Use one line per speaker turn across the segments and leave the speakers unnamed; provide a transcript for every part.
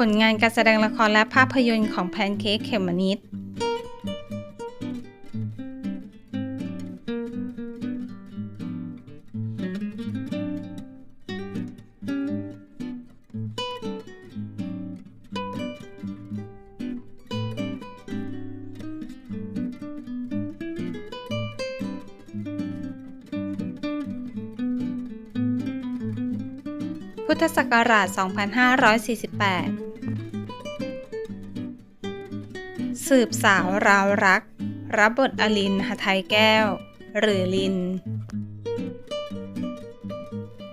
ผลงานการแสดงละครและภาพยนตร์ของแพนเค้กเขมมะนิด พุทธศักราช 2548 สืบสาวราวรัก รับบทอลินหทัยแก้ว หรือลิน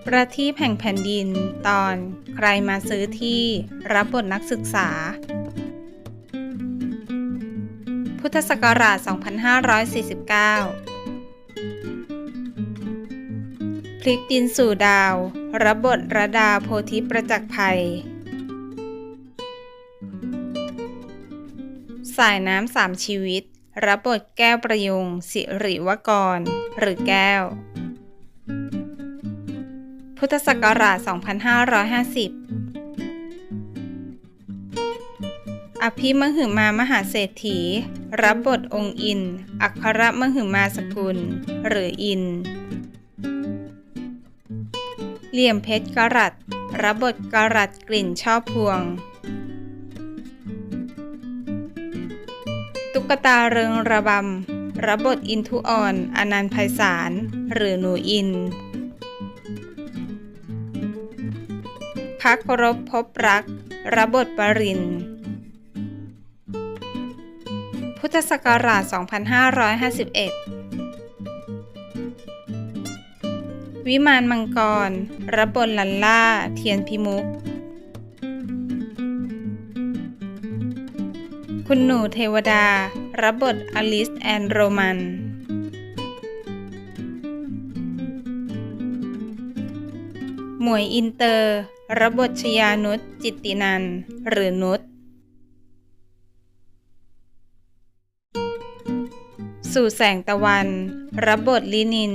ประทีปแห่งแผ่นดิน ตอนใครมาซื้อที่ รับบทนักศึกษา พุทธศักราช 2549 พลิกดินสู่ดาว รับบทระดาโพธิประจักษ์ภัย สายน้ำสามชีวิต รับบทแก้วประยงสิริวกร หรือแก้ว พุทธศักราช 2550 อภิมหึมามหาเศรษฐี รับบทองค์อิน อัครมหึมาสกุล หรืออิน เหลี่ยมเพชรกรัตรับบทกรัตกลิ่นชอบพวง ตุ๊กตาเริงระบำรับบทอินทุออนอนันต์ไพศาลหรือหนูอิน พักรบพบรักรับบทปริน พุทธศักราช 2551 วิมานมังกร รับบทลันล่า เทียนพิมุก คุณหนูเทวดา รับบทอลิสแอนโรมัน หมวยอินเตอร์ รับบทชยานุชจิตตินัน หรือนุช สู่แสงตะวัน รับบทลินิน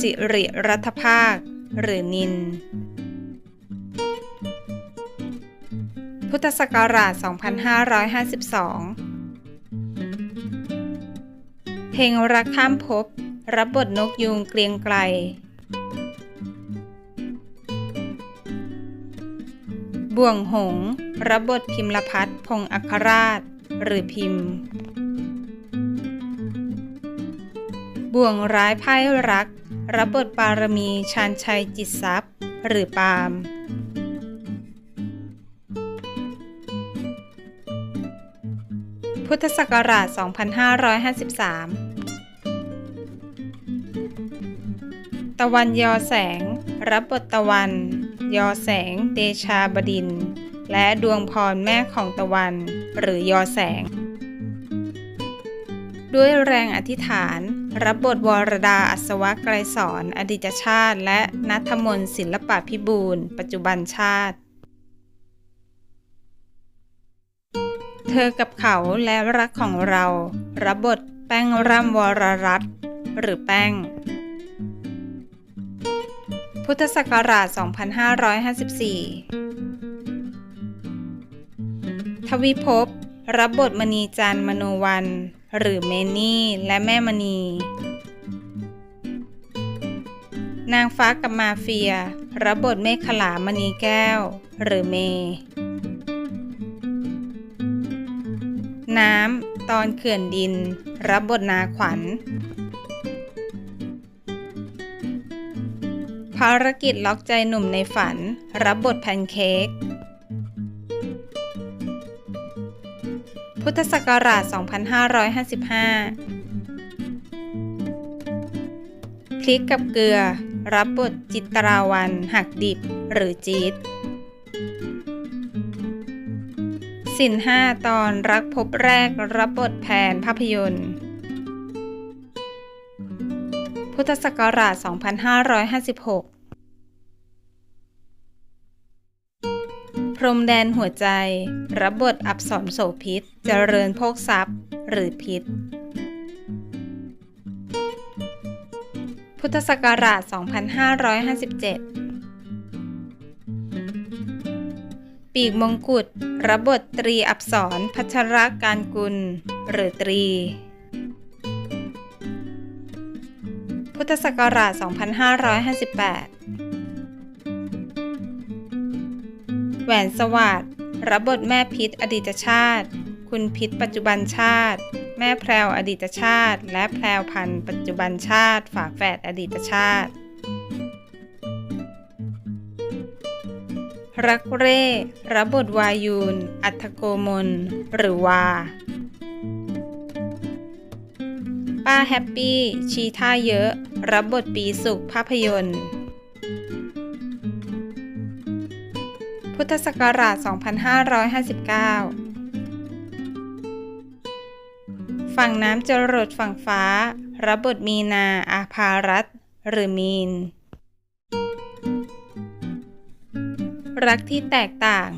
สิริรัฐภาค หรือนิน พุทธศักราช 2552 เพลงรักข้ามภพรับบทนกยูงเกรียงไกล บ่วงหง รับบทพิมลพัฒน์พงศ์อัครราช หรือพิมพ์ บ่วงร้ายไพ่รัก รับบทปารมีชาญชัยจิตทรัพย์ หรือปาล์มพุทธศักราช 2553 ตะวันยอแสง รับบทตะวัน ยอแสง เดชาบดิน และดวงพรแม่ของตะวัน หรือยอแสงด้วยแรงอธิษฐาน รับบทวรดาอัศวะไกรสอนอดีตชาติ และนัทมนต์ศิลปะพิบูลปัจจุบันชาติ เธอกับเขาและรักของเรา รับบทแป้งร่ำวรรัตหรือแป้ง พุทธศักราช 2554 ทวิภพ รับบทมณีจันมโนวัน หรือเมนี่และแม่มณี นางฟ้ากับมาเฟีย รับบทเมฆขลามณีแก้ว หรือเม น้ำ ตอนเขื่อนดิน รับบทนาขวัญ ภารกิจล็อกใจหนุ่มในฝัน รับบทแพนเค้ก พุทธศักราช 2555 พริกกับเกลือ รับบทจิตราวันหักดิบ หรือจีดสินห้าตอนรักพบแรกรับบทแผนภาพยนตร์ พุทธศักราช 2556 พรมแดนหัวใจ รับบทอับสรโสพิษ เจริญโภคทรัพย์ หรือพิษ พุทธศักราช 2557 ปีกมงกุฎรับบทตรีอับสรพัชรการกุล หรือตรี พุทธศักราช 2558 หวนสวัสดรับบทแม่พิษอดีตชาติ คุณพิษปัจจุบันชาติ แม่แพรวอดีตชาติ และแพรวพันธ์ปัจจุบันชาติ ฝาแฝดอดีตชาติ รักเร่รับบทวายูน อัทโกมล หรือวา ป้าแฮปปี้ ชีท่าเยอะ รับบทปีสุขภาพยนตร์ พุทธศักราช 2559 ฝั่งน้ำจรดฝั่งฟ้ารับบทมีนาอาภารัตหรือมีน รักที่แตกต่าง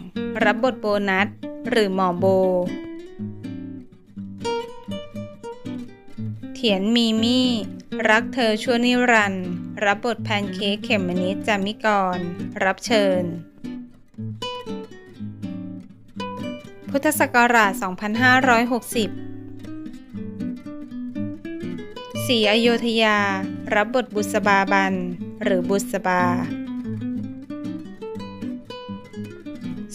รับบทโบนัส หรือหมอโบ เถียนมีมี่ รักเธอชั่วนิรันดร์รับบทแพนเค้กเขมมนิจามิกร รับเชิญ พุทธศักราช 2560ศรีอโยธยา รับบทบุษบาบัน หรือบุษบา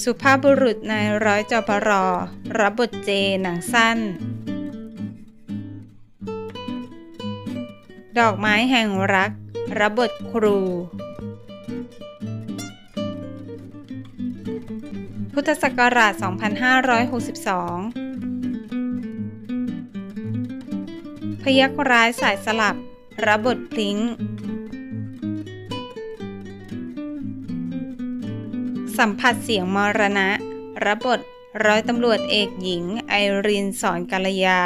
สุภาพบุรุษนายร้อยจปรรับบทเจหนังสั้น ดอกไม้แห่งรัก รับบทครู พุทธศักราช 2562 พยักร้ายสายสลับรับบทพลิงสัมผัสเสียงมรณะ รับบทร้อยตำรวจเอกหญิงไอรินสอนกัลยา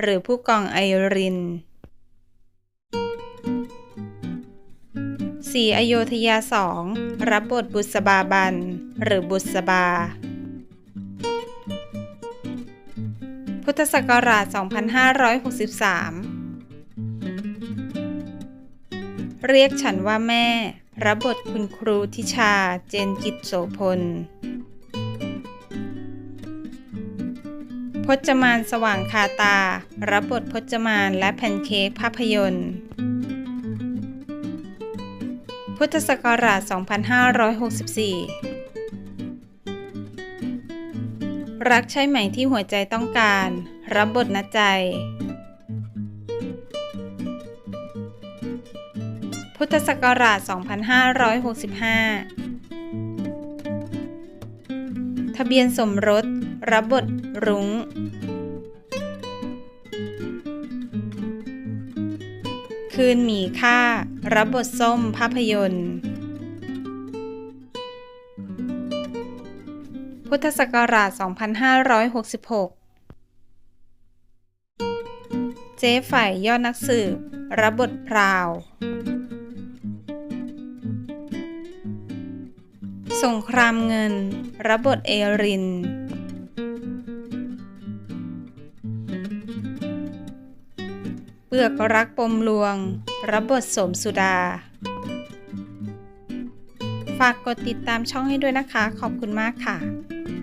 หรือผู้กองไอริน สีอโยธยาสองรับบทบุษบาบัน หรือบุษบา พุทธศักราช 2563 เรียกฉันว่าแม่ รับบทคุณครูทิชาเจนกิจโสพล พจมานสว่างคาตา รับบทพจมานและแพนเค้กภาพยนตร์ พุทธศักราช 2564 รักใช่ไหมที่หัวใจต้องการ รับบทนัดใจ พุทธศักราช 2565 ทะเบียนสมรส รับบทรุง้ง คืนหมีค่า รับบทส้มภาพยนตร์ พุทธศักราช 2566 เจ๊ฝ่ายยอดนักสืบ รับบทพราว สงครามเงิน รับบทเอริน เปือกรักปมลวง รับบทสมสุดา ฝากกดติดตามช่องให้ด้วยนะคะ ขอบคุณมากค่ะ